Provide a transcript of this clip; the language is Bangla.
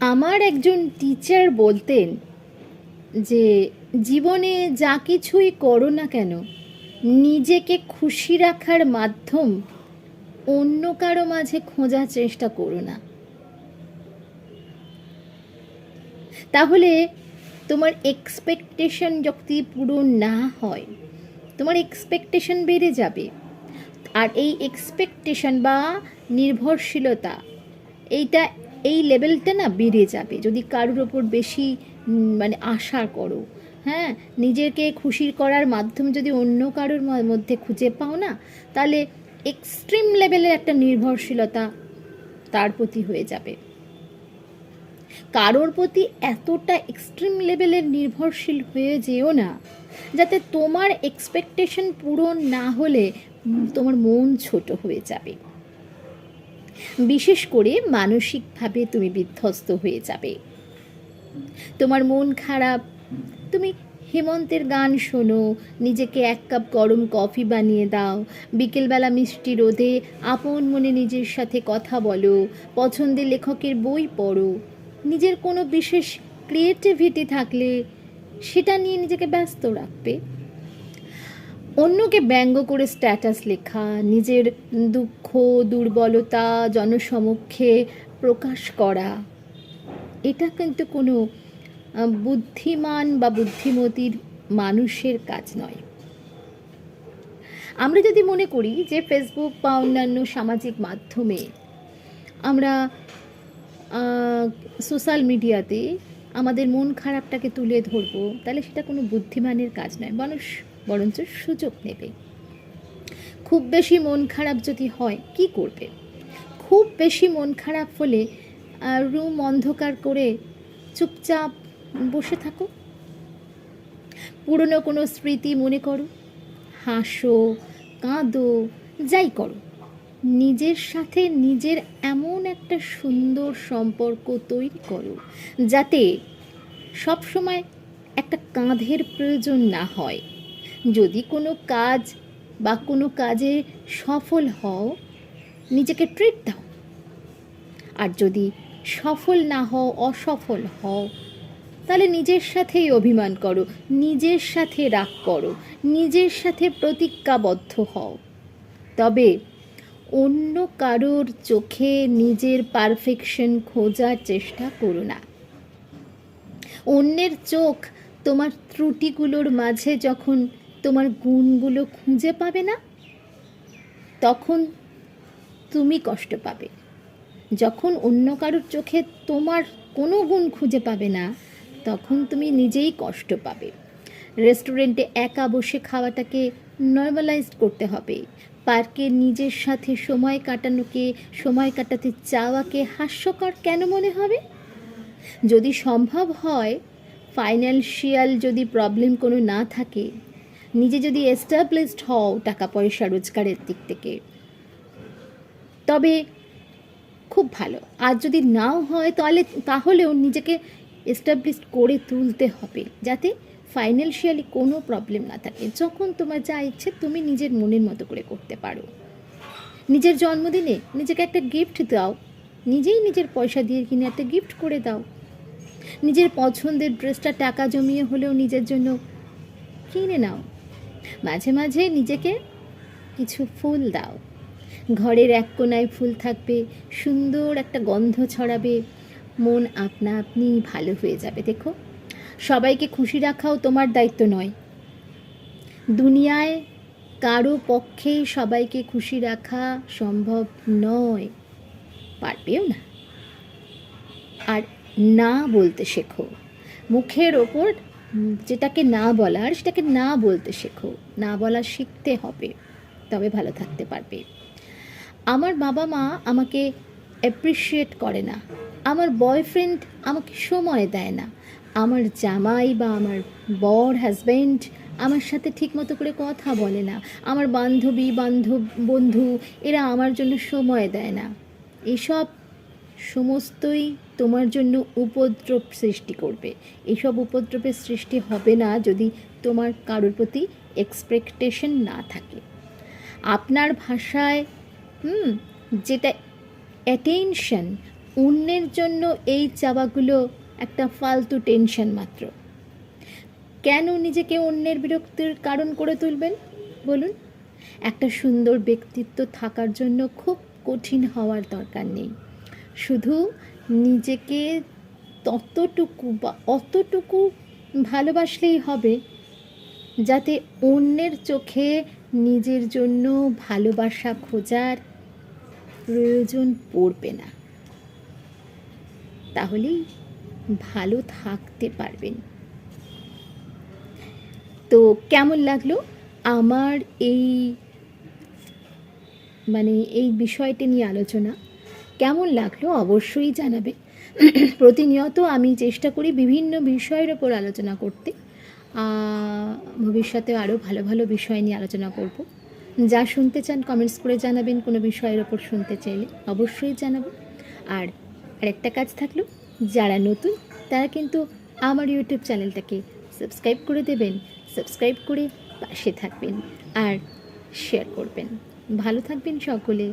আমার একজন টিচার বলতেন যে, জীবনে যা কিছুই করো না কেন, নিজেকে খুশি রাখার মাধ্যম অন্য কারও মাঝে খোঁজার চেষ্টা করো না। তাহলে তোমার এক্সপেকটেশন যদি পূরণ না হয়, তোমার এক্সপেকটেশন বেড়ে যাবে। আর এই এক্সপেকটেশন বা নির্ভরশীলতা, এইটা এই লেভেলটা না বেড়ে যাবে। যদি কারোর ওপর বেশি মানে আশা করো হ্যাঁ? নিজেকে খুশি করার মাধ্যম যদি অন্য কারোর মধ্যে খুঁজে পাও না, তাহলে এক্সট্রিম লেভেলের একটা নির্ভরশীলতা তার প্রতি হয়ে যাবে। কারোর প্রতি এতটা এক্সট্রিম লেভেলের নির্ভরশীল হয়ে যেও না, যাতে তোমার এক্সপেকটেশন পূরণ না হলে তোমার মন ছোট হয়ে যাবে। বিশেষ করে মানসিকভাবে তুমি বিধ্বস্ত হয়ে যাবে। তোমার মন খারাপ, তুমি হেমন্তের গান শোনো, নিজেকে এক কাপ গরম কফি বানিয়ে দাও, বিকেলবেলা মিষ্টি রোদে আপন মনে নিজের সাথে কথা বলো, পছন্দের লেখকের বই পড়ো। নিজের কোনো বিশেষ ক্রিয়েটিভিটি থাকলে সেটা নিয়ে নিজেকে ব্যস্ত রাখবে। অন্যকে ব্যঙ্গ করে স্ট্যাটাস লেখা, নিজের দুঃখ, দুর্বলতা, জনসমক্ষে প্রকাশ করা, এটা কিন্তু কোনো বুদ্ধিমান বা বুদ্ধিমতির মানুষের কাজ নয়। আমরা যদি মনে করি যে ফেসবুক বা অন্যান্য সামাজিক মাধ্যমে আমরা সোশ্যাল মিডিয়াতে আমাদের মন খারাপটাকে তুলে ধরবো, তাহলে সেটা কোনো বুদ্ধিমানের কাজ নয়। মানুষ বরঞ্চ সুযোগ নেবে। খুব বেশি মন খারাপ যদি হয়, কি করবে? খুব বেশি মন খারাপ হলে রুম অন্ধকার করে চুপচাপ বসে থাকো। পুরনো কোনো স্মৃতি মনে করো। হাসো, কাঁদো, যাই করো। নিজের সাথে নিজের এমন একটা সুন্দর সম্পর্ক তৈরি করো, যাতে সবসময় একটা কাঁধের প্রয়োজন না হয়। যদি কোনো কাজ বা কোনো কাজে সফল হও, নিজেকে ট্রিট দাও। আর যদি সফল না হও, অসফল হও, তাহলে নিজের সাথেই অভিমান করো, নিজের সাথে রাগ করো, নিজের সাথে প্রতিজ্ঞাবদ্ধ হও। তবে অন্য কারোর চোখে নিজের পারফেকশন খোঁজার চেষ্টা করো না। অন্যের চোখ তোমার ত্রুটিগুলোর মাঝে যখন তোমার গুণগুলো খুঁজে পাবে না? তখন তুমি কষ্ট পাবে। যখন অন্য কারোর চোখে তোমার কোনো গুণ খুঁজে পাবে না, তখন তুমি নিজেই কষ্ট পাবে। রেস্টুরেন্টে একা বসে খাওয়াটাকে নর্মালাইজড করতে হবে। পার্কে নিজের সাথে সময় কাটানোকে, সময় কাটাতে চাওয়াকে হাস্যকর কেন মনে হবে? যদি সম্ভব হয় ফাইন্যান্সিয়াল যদি প্রবলেম কোনো না থাকে নিজে যদি এস্টাবলিশড হও টাকা পয়সা রোজগারের দিক থেকে, তবে খুব ভালো। আর যদি নাও হয় তাহলে, তাহলেও নিজেকে এস্টাবলিশ করে তুলতে হবে, যাতে ফাইন্যান্সিয়ালি কোনো প্রবলেম না থাকে। যখন তোমার যা ইচ্ছে তুমি নিজের মনের মতো করে করতে পারো। নিজের জন্মদিনে নিজেকে একটা গিফট দাও, নিজেই নিজের পয়সা দিয়ে কিনে একটা গিফট করে দাও। নিজের পছন্দের ড্রেসটা টাকা জমিয়ে হলেও নিজের জন্য কিনে নাও। মাঝে মাঝে নিজেকে কিছু ফুল দাও। ঘরের এক কোনায় ফুল থাকবে, সুন্দর একটা গন্ধ ছড়াবে, মন আপনা আপনি ভালো হয়ে যাবে। দেখো, সবাইকে খুশি রাখাও তোমার দায়িত্ব নয়। দুনিয়ায় কারও পক্ষেই সবাইকে খুশি রাখা সম্ভব নয়। পারবেও না। আর না বলতে শেখো। মুখের ওপর যেটাকে না বলার, সেটাকে না বলতে শেখো। না বলা শিখতে হবে, তবে ভালো থাকতে পারবে। আমার বাবা মা আমাকে অ্যাপ্রিসিয়েট করে না। আমার বয়ফ্রেন্ড আমাকে সময় দেয় না। আমার জামাই বা আমার বর হাজব্যান্ড আমার সাথে ঠিকমতো করে কথা বলে না। আমার বান্ধবী, বান্ধব, বন্ধু, এরা আমার জন্য সময় দেয় না। এসব সমস্তই তোমার জন্য উপদ্রব সৃষ্টি করবে। এসব উপদ্রবের সৃষ্টি হবে না যদি তোমার কারোর প্রতি এক্সপেকটেশন না থাকে। আপনার ভাষায়, হুম, যেটা অ্যাটেনশন অন্যের জন্য এই চাওয়াগুলো একটা ফালতু টেনশন মাত্র। কেন নিজেকে অন্যের বিরক্তির কারণ করে তুলবেন? বলুন। একটা সুন্দর ব্যক্তিত্ব থাকার জন্য খুব কঠিন হওয়ার দরকার নেই। শুধু নিজেকে ততটুকু বা অতটুকু ভালোবাসলেই হবে, যাতে অন্যের চোখে নিজের জন্য ভালোবাসা খোঁজার প্রয়োজন পড়বে না। তাহলেই ভালো থাকতে পারবেন। তো কেমন লাগল আমার এই মানে এই বিষয়টি নিয়ে আলোচনা? কেমন লাগল অবশ্যই জানাবে। প্রতিনিয়ত আমি চেষ্টা করি বিভিন্ন বিষয়ের ওপর আলোচনা করতে। ভবিষ্যতে আরও ভালো ভালো বিষয় নিয়ে আলোচনা করব। যা শুনতে চান কমেন্টস করে জানাবেন কোনো বিষয়ের ওপর শুনতে চাইলে অবশ্যই জানাব। আর আরেকটা কাজ থাকল, যারা নতুন তারা কিন্তু আমার ইউটিউব চ্যানেলটাকে সাবস্ক্রাইব করে দেবেন সাবস্ক্রাইব করে পাশে থাকবেন আর শেয়ার করবেন। ভালো থাকবেন সকলে।